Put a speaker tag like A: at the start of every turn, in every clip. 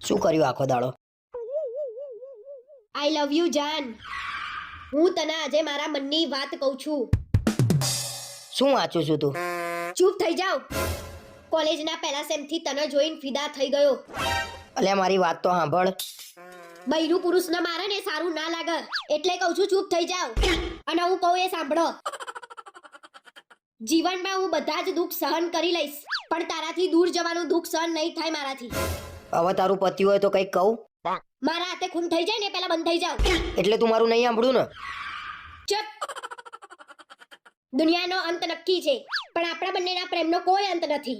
A: શું કર્યું આખો દાડો?
B: આઈ લવ યુ જાન હું તને આજે મારા મનની વાત કહું છું.
A: શું વાંચું છું તું?
B: ચૂપ થઈ જાવ. કોલેજના પહેલા સેમથી તને જોઈને ફિદા થઈ ગયો.
A: અલ્યા મારી વાત તો સાંભળ.
B: બૈરું પુરુષને મારે ને સારું ના લાગે. એટલે કહું છું ચૂપ થઈ જાવ અને હું કહું એ સાંભળો. જીવનમાં હું બધા જ દુઃખ સહન કરી લઈશ પણ તારાથી દૂર જવાનું દુઃખ સહન નહીં થાય મારાથી.
A: હવે તારું પતિ હોય તો કંઈક કહું?
B: મારા હાથે ખૂન થઈ જાય ને પહેલા બંધ થઈ જાવ
A: એટલે તું મારું નહીં સાંભળ્યું ને?
B: ચપ. દુનિયાનો અંત નક્કી છે પણ આપણા બંનેના પ્રેમનો કોઈ અંત નથી.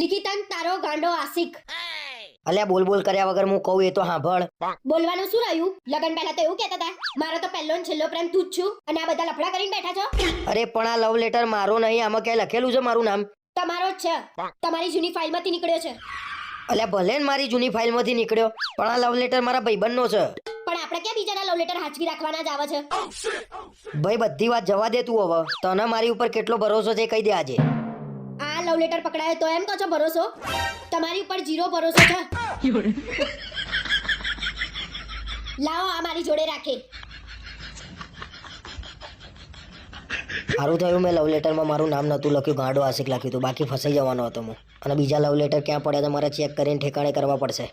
B: લિખિતન તારો ગાંડો આશિક.
A: અલ્યા બોલ બોલ કર્યા વગર હું કહું એ તો સાંભળ.
B: બોલવાનું શું રહ્યું? લગન પહેલા તો એવું કહેતા હતા મારો તો પહેલો ને છેલ્લો પ્રેમ તું જ છું અને આ બધા લફડા કરીને બેઠા છો.
A: અરે પણ આ લવ લેટર મારો નહીં આમાં ક્યાંય લખેલું છે મારું નામ?
B: તમારો જ છે. તમારી જૂની ફાઇલમાંથી નીકળ્યો છે.
A: અલ્યા ભલે ને મારી જૂની ફાઇલમાંથી નીકળ્યો પણ આ લવ લેટર મારા ભાઈબંધનો છે.
B: પણ આપણે ક્યાં બીજાના લવ લેટર હાચવી રાખવાના જ આવે છે?
A: ભાઈ બધી વાત જવા દે તું હવે. તને મારી ઉપર કેટલો ભરોસો છે કહી દે આજે.
B: આ લવ લેટર પકડાયો તો એમ કહો છો ભરોસો? તમારી ઉપર જીરો ભરોસો છે. લાવો આ મારી જોડે રાખે.
A: સારું થયું મેં લવ લેટરમાં મારું નામ નહોતું લખ્યું ગાંડો આશિક લખ્યું હતું. બાકી ફસાઈ જવાનો હતો હું. અને બીજા લવ લેટર ક્યાં પડ્યા તો મારે ચેક કરીને ઠેકાણે કરવા પડશે.